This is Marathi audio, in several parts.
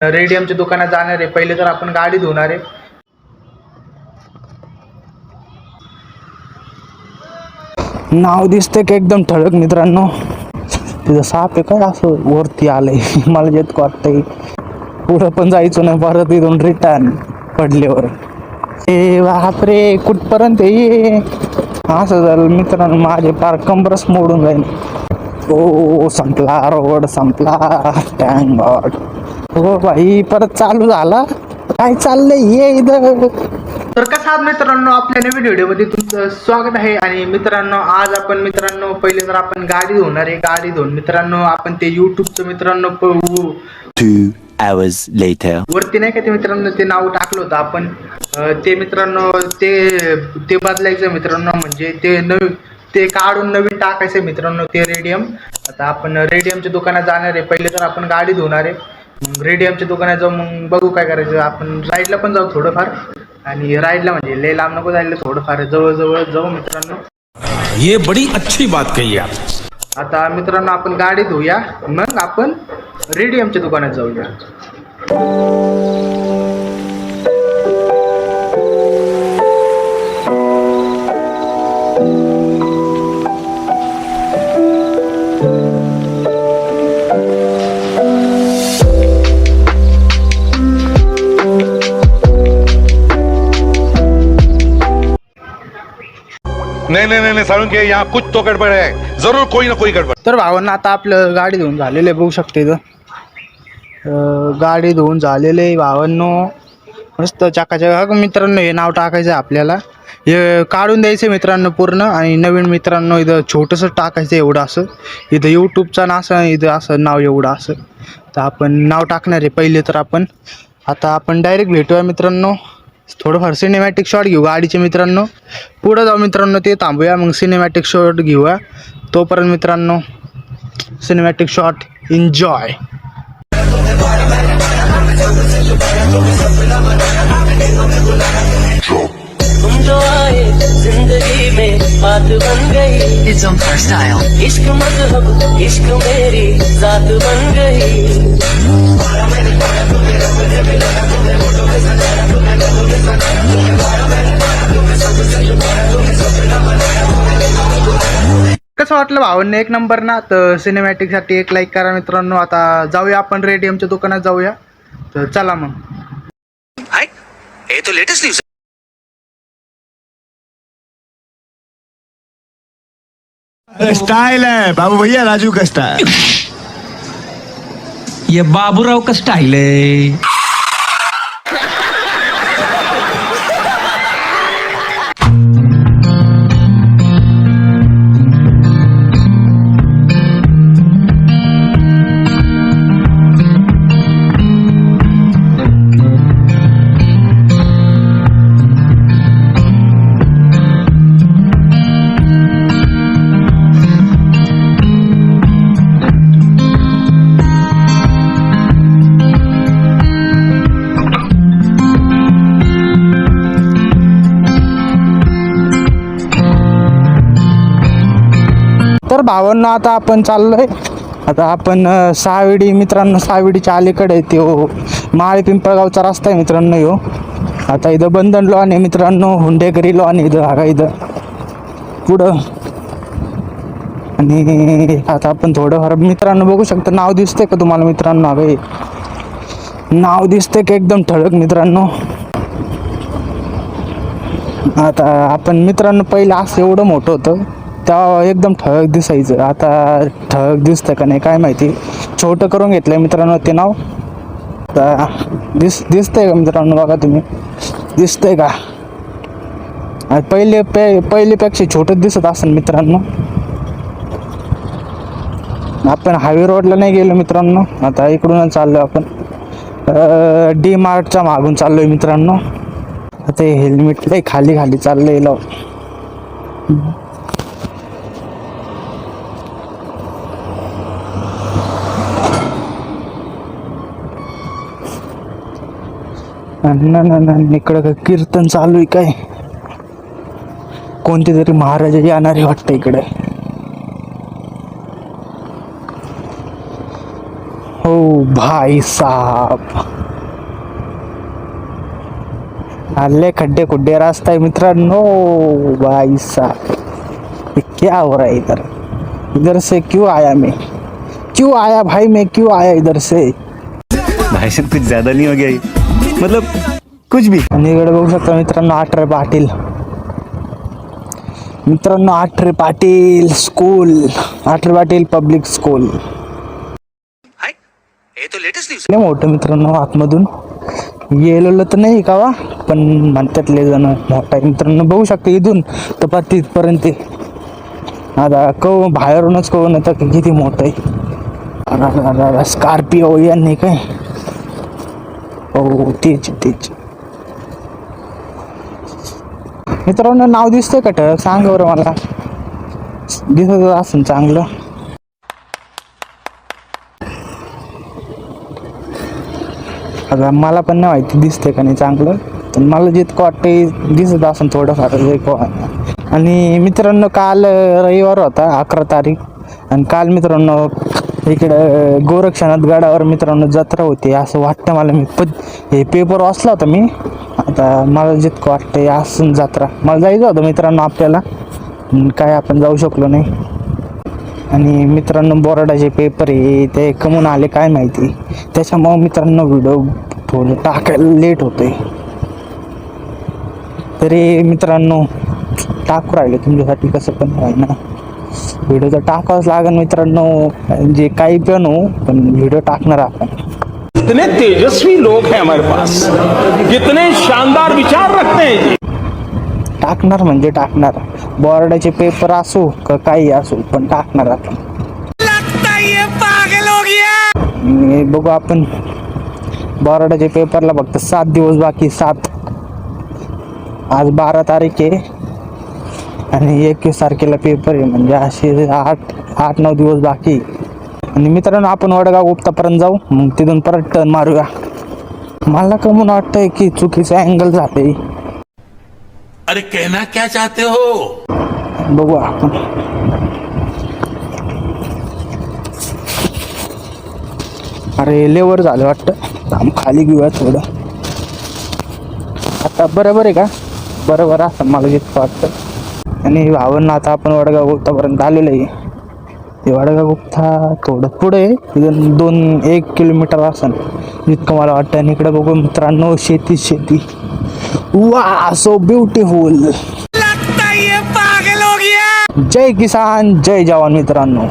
रेडियमच्या दुकानात जाणार आहे. पहिले तर आपण गाडी धुणार आहे. नाव दिसतंय का एकदम ठळक मित्रांनो? तिथं साप आहे काय असं वरती आलंय? मला जेत वाटतंय. पुढं पण जायचं नाही परत इथून रिटर्न पडल्यावर. ए बापरे कुठपर्यंत ये असं झालं मित्रांनो माझे पार कंबरस मोडून जाईल ओ संपला रोड संपला. टँक गॉड हो भाई परत चालू झाला. काय चाललंय ये इथं? तर कसा आहात मित्रांनो? आपल्या नवीन व्हिडिओमध्ये तुमचं स्वागत आहे. आणि मित्रांनो आज आपण मित्रांनो पहिले तर आपण गाडी धुणार आहे. गाडी धुवून मित्रांनो आपण ते युट्यूबचं मित्रांनो प- Two hours later. वरती नाही का ते मित्रांनो ते नाव टाकलं होतं आपण. अं, ते मित्रांनो ते ते बदलायचं मित्रांनो म्हणजे ते नवीन ते काढून नवीन टाकायचं मित्रांनो ते रेडियम. आता आपण रेडियमच्या दुकानात जाणार आहे. पहिले तर आपण गाडी धुणार आहे. मग रेडियमच्या दुकानात जाऊ मग बघू काय करायचं. आपण राईडला पण जाऊ थोडंफार. आणि राईडला म्हणजे लय लांब नको जायला थोडंफार जवळ जाऊ मित्रांनो. ये बड़ी अच्छी बात कही आप। आता मित्रांनो आपण गाडी धुया मग आपण रेडियमच्या दुकानात जाऊया. नहीं नहीं नहीं नहीं साळुंके यहाँ कुछ तो गड़बड़ है जरूर कोई ना कोई गड़बड़. तर भावांना आता आपलं गाडी धुवून झालेलं आहे बघू शकते इथं. अं, गाडी धुवून झालेलं आहे भावांनो. मस्त चाकाचक. मित्रांनो हे नाव टाकायचं आहे आपल्याला. हे काढून द्यायचं आहे मित्रांनो पूर्ण. आणि नवीन मित्रांनो इथं छोटंसं टाकायचं आहे एवढं असं. इथं यूट्यूबचं ना असं इथं असं नाव एवढं असं. तर आपण नाव टाकणार आहे पहिले तर आपण. आता आपण डायरेक्ट भेटूया मित्रांनो. थोडंफार सिनेमॅटिक शॉट घेऊ गाडीचे मित्रांनो? पुढं जाऊ मित्रांनो ते थांबूया. मग सिनेमॅटिक शॉट घेऊया. तोपर्यंत मित्रांनो सिनेमॅटिक शॉट एन्जॉय तुम जो आए जिंदगी में बात बन गई। It's on our style. इश्क मजहब इश्क मेरी जात बन गई। कसं वाटलं भावांनी एक नंबर ना? तर सिनेमॅटिकसाठी एक लाईक करा मित्रांनो. आता जाऊया आपण रेडियमच्या दुकानात जाऊया. तर चला मग. ये तो लेटेस्ट न्यूज स्टाइल है बाबू भैया राजू का स्टाइल ये बाबूराव का स्टाइल है भावांना आता आपण चाललोय. आता आपण अं, सहाविडी मित्रांनो सहाविडीच्या अलीकडे आहे त्यो. माळी पिंपळगावचा रस्ता आहे मित्रांनो यो. आता इथं बंधन लॉन आहे मित्रांनो हुंडेकरी लॉन आणि इथं हा इथं. पुढं. आणि आता आपण थोडंफार मित्रांनो बघू शकतो नाव दिसतंय का तुम्हाला मित्रांनो? अगं नाव दिसतंय का एकदम ठळक मित्रांनो? आता आपण मित्रांनो पहिलं असं एवढं मोठं होतं. तेव्हा एकदम ठळक दिसायचं. आता ठळक दिसतं का नाही काय माहिती. छोटं करून घेतलंय मित्रांनो ते नाव. आता दिस दिसतंय का मित्रांनो बघा तुम्ही? दिसतंय का? पहिले पे पहिलेपेक्षा छोटंच दिसत असेल मित्रांनो. आपण हायवे रोडला नाही गेलो मित्रांनो. आता इकडूनच चाललो आपण. डी मार्टच्या मागून चाललोय मित्रांनो. आता हेल्मेट लय खाली खाली चाललंय लाव. ना ना ना इकडं का कीर्तन चालू आहे काय? कोणते तरी महाराजा येणारे वाटतं इकडे. हो भाई साहब. आले खड्डे खुड्डे रास्ता आहे मित्रांनो भाई साहब. क्या हो रहा है इधर? इधर से क्यों आया मैं? क्यों आया भाई मैं? क्यों आया इधर से? भाई कुछ ज्यादा नहीं हो गया मतलब कुछ भी। आणि इकडे बघू शकता मित्रांनो आठरे पाटील. मित्रांनो Athare Patil school Athare Patil public school लय मोठं मित्रांनो आतमधून. गेलेलं तर नाही का वा पण म्हणतातले जण मोठा आहे. मित्रांनो बघू शकता इथून तर पार तिथपर्यंत. आता कव बाहेरूनच कळून येतं किती मोठं आहे. स्कॉर्पिओ यांनी काय? हो तेच तेच. मित्रांनो नाव दिसतंय का ठळक? सांग बरं मला. दिसत असं चांगलं. आता मला पण नाही माहिती दिसतंय का नाही चांगलं. पण मला जितकं वाटतंय दिसत असं थोडंफार आणि मित्रांनो काल रविवार होता अकरा तारीख. आणि काल मित्रांनो इकडं गोरक्षनाथ गडावर मित्रांनो जत्रा होती. असं वाटतं मला मी. प हे पेपर वाचला होता मी. आता मला जितकं वाटतंय असं जत्रा. मला जायचं होतं मित्रांनो आपल्याला. काय आपण जाऊ शकलो नाही. आणि मित्रांनो बोराडाचे पेपर आहे ते कमून आले काय माहिती. त्याच्यामुळं मित्रांनो व्हिडिओ थोडं टाकायला लेट होतोय. तरी मित्रांनो टाकू राहिले. तुमच्यासाठी कसं पण ना व्हिडिओ तर टाकावंच लागेल मित्रांनो. जे काही पण हो पण व्हिडिओ टाकणार आपण. इतने तेजस्वी लोग हैं हमारे पास कितने शानदार विचार रखते हैं जी। टाकणार म्हणजे टाकणार. बोर्डाचे पेपर असो का काही असो पण टाकणार आपण. आणि बघू आपण. बोर्डाच्या पेपरला फक्त सात दिवस बाकी सात आज बारा तारीख आहे. आणि एकवीस तारखेला पेपर आहे म्हणजे असे आठ आठ नऊ दिवस बाकी. आणि मित्रांनो आपण वडगाव गुप्तापर्यंत जाऊ मग तिथून परत टर्न मारूया. मला कमून वाटतंय की चुकीचं अँगल जाते अरे कहना क्या चाहते हो? बघू आपण. अरे लेवर झालं वाटतं. थांब खाली घेऊया थोडं. आता बरोबर आहे का? बरोबर असं मला जितकं वाटतं. आणि भावांना आता आपण वडगाव गुप्तापर्यंत आलेलो आहे. ते वडगाव गुप्ता थोडं पुढे दोन एक किलोमीटर असेल जितकं मला वाटतं. आणि इकडं बघू मित्रांनो शेती शेती. वा सो ब्युटिफुल जय किसान जय जवान मित्रांनो.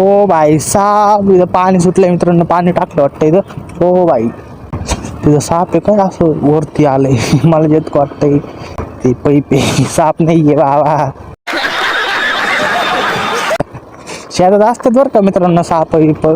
ओ भाई साहेब इथं पाणी सुटलंय मित्रांनो. पाणी टाकलं वाटतं इथं. ओ भाई. तिथं साप आहे काय असं वरती आलंय. मला जेत वाटतंय. ते पैप साप नाहीये बाबा. शेतात असतात बरं का मित्रांनो साप इप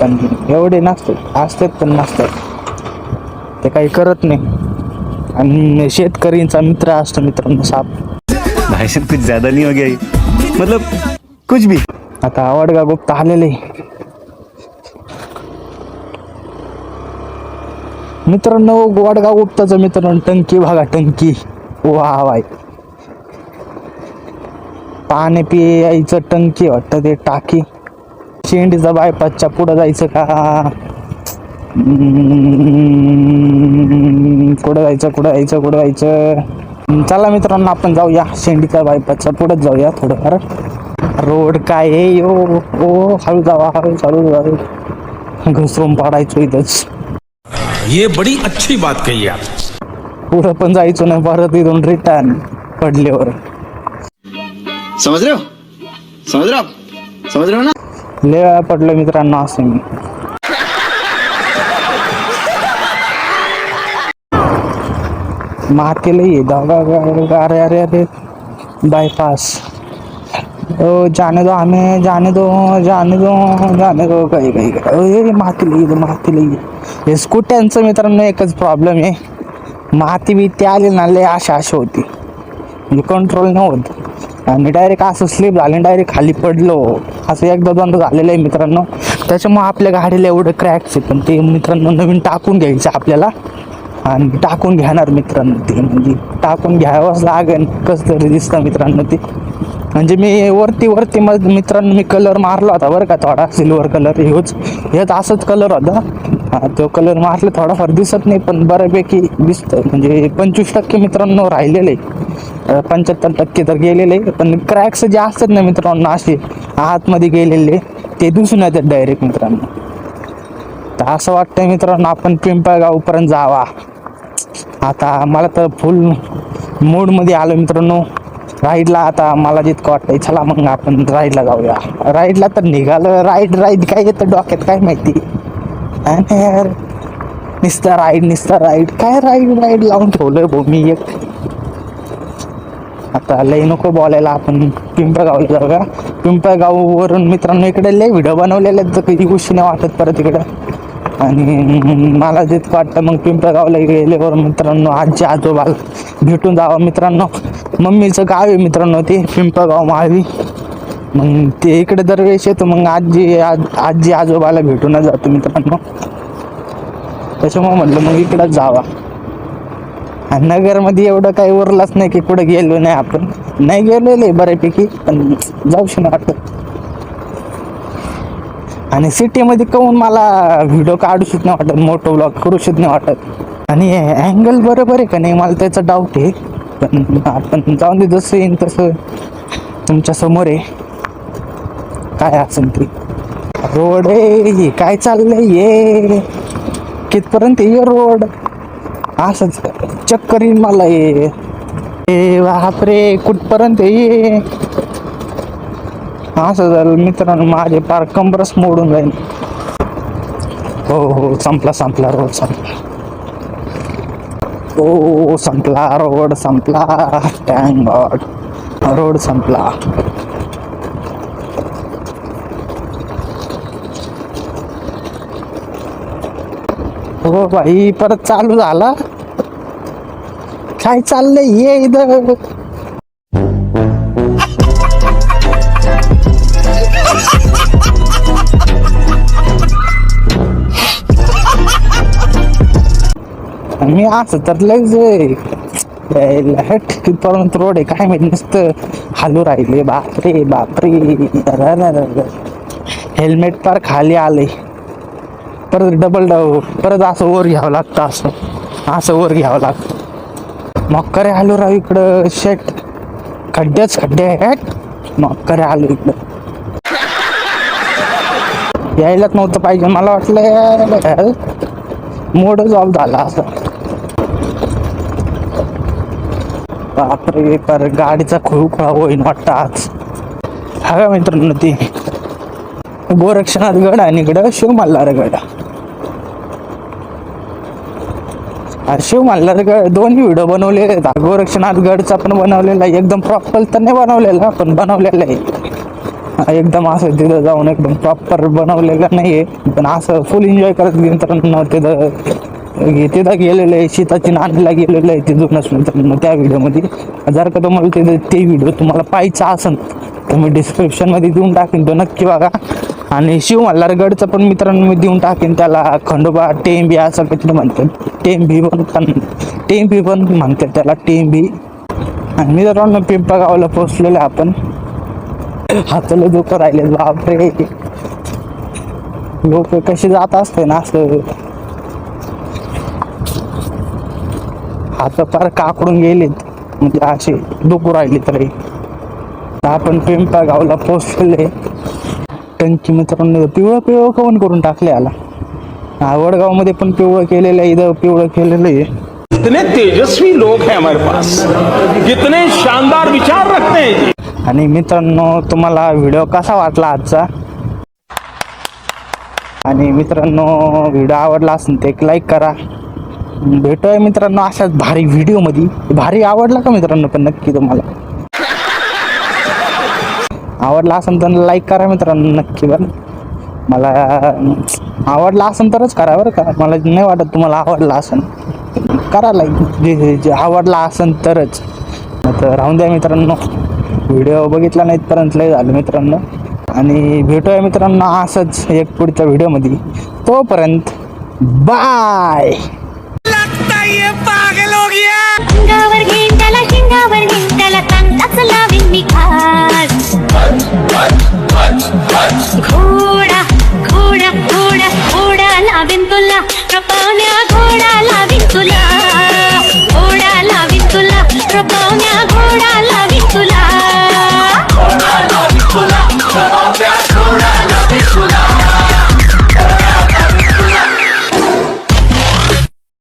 पण एवढे नसतात. असतात पण नसतात. ते काही करत नाही. आणि शेतकरींचा मित्र असतो मित्रांनो साप. भाई साहब कुछ ज्यादा नहीं हो गया ये? मतलब कुछ भी. आता वडगा गुप्ता आलेले. मित्रांनो वाडगाव गुप्ताचं मित्रांनो टंकी बघा टंकी. वा वाय पाणी पियायचं टंकी वाटतं ते टाकी. शेंडीचा बायपासच्या पुढं जायचं का? कुठं जायचं कुठं जायचं कुठं जायचं. चला मित्रांनो आपण जाऊया. शेंडीचा बायपासच्या पुढंच जाऊया थोडंफार. रोड काय आहे? ओ हळू जावा हळू हळू हळू. घसरून पाडायचो इथंच. ये बड़ी अच्छी बात कही आप। पुढं पण जायचो नाही परत इथून रिटर्न पडल्यावर. समझ रहे हो समझ रहे हो आप समझ रहे हो ना लय वेळा पडलो मित्रांनो असं मी. मातेला ये दादा अरे अरे अरे. बायपास ओ जाने दो हमें जाने दो जाने दो जाने दो. काही काही काही. मातीला ये मातीला ये हे स्कूट्यांचं मित्रांनो एकच प्रॉब्लेम आहे. माती बिती आली ना लय अशा अशी होती. म्हणजे कंट्रोल नव्हतं. आणि डायरेक्ट असं स्लिप झालं डायरेक्ट खाली पडलो. असं एकदा दोनदा झालेलं आहे मित्रांनो. त्याच्यामुळे आपल्या गाडीला एवढं क्रॅक्स आहे. पण ते मित्रांनो नवीन टाकून घ्यायचं आपल्याला. आणि टाकून घेणार मित्रांनो ते. म्हणजे टाकून घ्यावंच लागेल. कसं तरी दिसतं मित्रांनो ते. म्हणजे मी वरती वरती मग मित्रांनो मी कलर मारला होता बरं का. थोडा सिल्वर कलर हेच. हेच असंच कलर होता. हा, तो कलर मारला थोडाफार दिसत नाही पण बऱ्यापैकी दिसतं म्हणजे पंचवीस टक्के मित्रांनो राहिलेले पंच्याहत्तर टक्के तर गेलेले पण क्रॅक्स जे असतात ना मित्रांनो असे आतमध्ये गेलेले ते दिसून येतात डायरेक्ट मित्रांनो. तर असं वाटतंय मित्रांनो आपण पिंपळगावपर्यंत जावा. आता मला तर फुल मूडमध्ये आलो मित्रांनो. राईडला आता मला जितकं वाटतंय चला मग आपण राईडला जाऊया. राईडला तर निघालं. राईड राईड काय येतं डोक्यात काय माहिती? आणि यार. निस्ता राईड निस्ता राईड काय राईड राईड लावून ठेवलंय भाऊ मी एक. आता लई नको बोलायला आपण पिंपळगावला जाऊ का? पिंपळगाववरून मित्रांनो इकडे लय व्हिडिओ बनवलेले आहेत तर कधी गोष्टी नाही वाटत परत इकडं. आणि मला जितकं वाटतं मग पिंपळगावला गेल्यावर मित्रांनो आजी आजोबा भेटून जावं मित्रांनो. मम्मीचं गाव आहे मित्रांनो ते पिंपळगाव माळवी मग ते इकडे दरवेळेस येतो मग आजी आज आजी आजोबाला भेटूनच जातो मित्रांनो त्याच्यामुळे म्हटलं मग इकडंच जावा. आणि नगरमध्ये एवढं काही उरलाच नाही की कुठं गेलो नाही आपण. नाही गेलेले बऱ्यापैकी पण जाऊशी नाही वाटत आणि सिटीमध्ये कहून मला व्हिडिओ काढूशीच नाही वाटत मोठं ब्लॉग करूशीच नाही वाटत. आणि अँगल बरोबर आहे का नाही मला त्याचा डाऊट आहे. पण आपण जाऊन दे जसं येईन तसं तुमच्यासमोर आहे. काय असेल ते? रोड आहे काय चाललंय ये कितपर्यंत ये रोड? असंच चक्कर येईल मला ये ए बापरे कुठपर्यंत ये असं झालं मित्रांनो माझे पार कंबरस मोडून जाईल हो हो संपला संपला रोड संपला. हो संपला रोड संपला. टँक गॉड रोड संपला. हो भाई परत चालू झाला. काय चाललंय ये इथं? मी असं तर लयच हट पर्यंत रोड आहे. काय माहिती नुसतं हालू राहिले. बापरे बापरे. हेल्मेट पार खाली आले परत डबल डाव परत असं वर घ्यावं लागतं असं. असं वर घ्यावं लागतं. मक्करे आलो राव इकडं शेट. खड्ड्याच खड्डे आहेत. मक्करे आलो इकडं. यायलाच नव्हतं पाहिजे मला वाटलं मोड जॉब झाला असं. बापरे पर गाडीचा खुळखुळा होईन वाटतं आज. हा मित्रांनो ती. गोरक्षनाथ गड आणि इकडं शिव मल्हार गड. अरे शिव तर गड दोन्ही व्हिडिओ बनवले. आहेत गोरक्षनाथ गडचा पण बनवलेला आहे. एकदम प्रॉपर तर नाही बनवलेला पण बनवलेला आहे. एकदम असं तिथं जाऊन एकदम प्रॉपर बनवलेलं नाही आहे पण असं फुल एन्जॉय करत मित्रांनो तिथं तिथं गेलेलं आहे. सीताची नाणीला गेलेलं आहे तिथूनच मित्रांनो त्या व्हिडिओमध्ये जर का तुम्हाला तिथं ते व्हिडिओ तुम्हाला पाहायचा असेल तर मी डिस्क्रिप्शनमध्ये देऊन टाकेन तो. नक्की बघा. आणि शिव मल्हारगडचं पण मित्रांनो मी देऊन टाकेन त्याला. खंडोबा टेंबी असं काहीतरी म्हणतात. टेंबी पण पण टेंबी पण म्हणतात त्याला टेंबी. आणि मित्रांनो पिंपळगावला पोचलेलो आहे आपण. हाताला दुखं राहिले बापरे. लोक कसे जात असते ना असं. हात फार काकडून गेलेत. म्हणजे असे दुखू राहिले तरी. आपण पिंपा गावला पोचलेले टंकी मित्रांनो पिवळं पिवळं कवन करून टाकले आला आवडगावमध्ये पण पिवळं केलेलं आहे इथं पिवळं केलेलं आहे. कितने तेजस्वी लोग हैं हमारे पास। कितने शानदार विचार रखते हैं जी। आणि मित्रांनो तुम्हाला व्हिडिओ कसा वाटला आजचा? आणि मित्रांनो व्हिडिओ आवडला असेल तर एक लाईक करा. भेटूया मित्रांनो अशाच भारी व्हिडिओमध्ये भारी आवडला का मित्रांनो पण नक्की तुम्हाला? आवडला असेल तर लाईक करा मित्रांनो नक्की बरं. मला आवडला असेल तरच करा बरं का. मला नाही वाटत तुम्हाला आवडला असेल. करा लाईक जे जे- आवडला असेल तरच. तर राहून द्या मित्रांनो. व्हिडिओ बघितला नाहीत पर्यंत लय झालं मित्रांनो. आणि भेटूया मित्रांनो असंच एक पुढच्या व्हिडिओमध्ये तोपर्यंत बाय